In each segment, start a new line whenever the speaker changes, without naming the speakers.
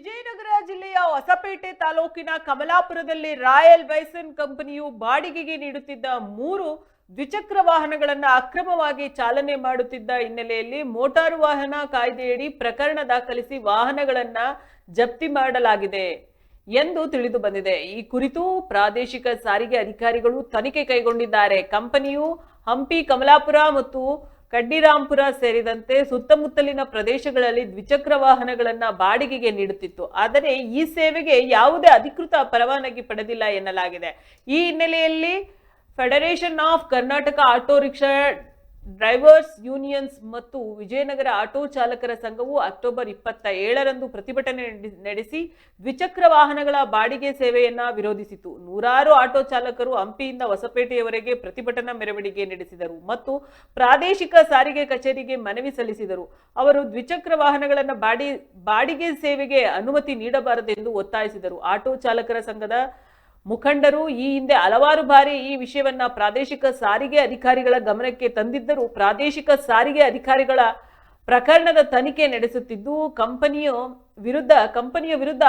ವಿಜಯನಗರ ಜಿಲ್ಲೆಯ ಹೊಸಪೇಟೆ ತಾಲೂಕಿನ ಕಮಲಾಪುರದಲ್ಲಿ ರಾಯಲ್ ವೈಸನ್ ಕಂಪನಿಯು ಬಾಡಿಗೆಗೆ ನೀಡುತ್ತಿದ್ದ ಮೂರು ದ್ವಿಚಕ್ರ ವಾಹನಗಳನ್ನು ಅಕ್ರಮವಾಗಿ ಚಾಲನೆ ಮಾಡುತ್ತಿದ್ದ ಹಿನ್ನೆಲೆಯಲ್ಲಿ ಮೋಟಾರು ವಾಹನ ಕಾಯ್ದೆಯಡಿ ಪ್ರಕರಣ ದಾಖಲಿಸಿ ವಾಹನಗಳನ್ನ ಜಪ್ತಿ ಮಾಡಲಾಗಿದೆ ಎಂದು ತಿಳಿದು ಬಂದಿದೆ. ಈ ಕುರಿತು ಪ್ರಾದೇಶಿಕ ಸಾರಿಗೆ ಅಧಿಕಾರಿಗಳು ತನಿಖೆ ಕೈಗೊಂಡಿದ್ದಾರೆ. ಕಂಪನಿಯು ಹಂಪಿ, ಕಮಲಾಪುರ ಮತ್ತು ಕಡ್ಡಿರಾಂಪುರ ಸೇರಿದಂತೆ ಸುತ್ತಮುತ್ತಲಿನ ಪ್ರದೇಶಗಳಲ್ಲಿ ದ್ವಿಚಕ್ರ ವಾಹನಗಳನ್ನ ಬಾಡಿಗೆಗೆ ನೀಡುತ್ತಿತ್ತು. ಆದರೆ ಈ ಸೇವೆಗೆ ಯಾವುದೇ ಅಧಿಕೃತ ಪರವಾನಗಿ ಪಡೆದಿಲ್ಲ ಎನ್ನಲಾಗಿದೆ. ಈ ಹಿನ್ನೆಲೆಯಲ್ಲಿ federation of Karnataka auto rickshaw drivers unions ಮತ್ತು ವಿಜಯನಗರ ಆಟೋ ಚಾಲಕರ ಸಂಘವು ಅಕ್ಟೋಬರ್ ಇಪ್ಪತ್ತ ಏಳರಂದು ಪ್ರತಿಭಟನೆ ನಡೆಸಿ- ದ್ವಿಚಕ್ರ ವಾಹನಗಳ ಬಾಡಿಗೆ ಸೇವೆಯನ್ನ ವಿರೋಧಿಸಿತು. ನೂರಾರು ಆಟೋ ಚಾಲಕರು ಹಂಪಿಯಿಂದ ಹೊಸಪೇಟೆಯವರೆಗೆ ಪ್ರತಿಭಟನಾ ಮೆರವಣಿಗೆ ನಡೆಸಿದರು ಮತ್ತು ಪ್ರಾದೇಶಿಕ ಸಾರಿಗೆ ಕಚೇರಿಗೆ ಮನವಿ ಸಲ್ಲಿಸಿದರು. ಅವರು ದ್ವಿಚಕ್ರ ವಾಹನಗಳನ್ನು ಬಾಡಿ, ಬಾಡಿಗೆ ಸೇವೆಗೆ ಅನುಮತಿ ನೀಡಬಾರದೆಂದು ಒತ್ತಾಯಿಸಿದರು. ಆಟೋ ಚಾಲಕರ ಸಂಘದ ಮುಖಂಡರು ಈ ಹಿಂದೆ ಹಲವಾರು ಬಾರಿ ಈ ವಿಷಯವನ್ನ ಪ್ರಾದೇಶಿಕ ಸಾರಿಗೆ ಅಧಿಕಾರಿಗಳ ಗಮನಕ್ಕೆ ತಂದಿದ್ದರೂ. ಪ್ರಾದೇಶಿಕ ಸಾರಿಗೆ ಅಧಿಕಾರಿಗಳ ಪ್ರಕರಣದ ತನಿಖೆ ನಡೆಸುತ್ತಿದ್ದು, ಕಂಪನಿಯ ವಿರುದ್ಧ ಕಂಪನಿಯ ವಿರುದ್ಧ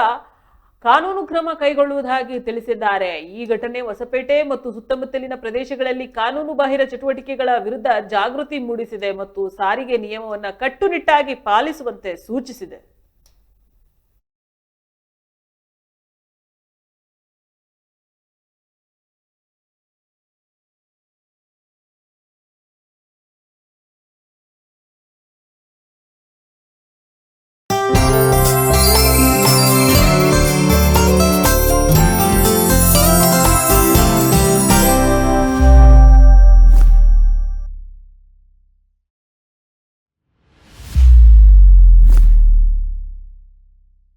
ಕಾನೂನು ಕ್ರಮ ಕೈಗೊಳ್ಳುವುದಾಗಿ ತಿಳಿಸಿದ್ದಾರೆ. ಈ ಘಟನೆ ಹೊಸಪೇಟೆ ಮತ್ತು ಸುತ್ತಮುತ್ತಲಿನ ಪ್ರದೇಶಗಳಲ್ಲಿ ಕಾನೂನು ಬಾಹಿರ ಚಟುವಟಿಕೆಗಳ ವಿರುದ್ಧ ಜಾಗೃತಿ ಮೂಡಿಸಿದೆ ಮತ್ತು ಸಾರಿಗೆ ನಿಯಮವನ್ನು ಕಟ್ಟುನಿಟ್ಟಾಗಿ ಪಾಲಿಸುವಂತೆ ಸೂಚಿಸಿದೆ.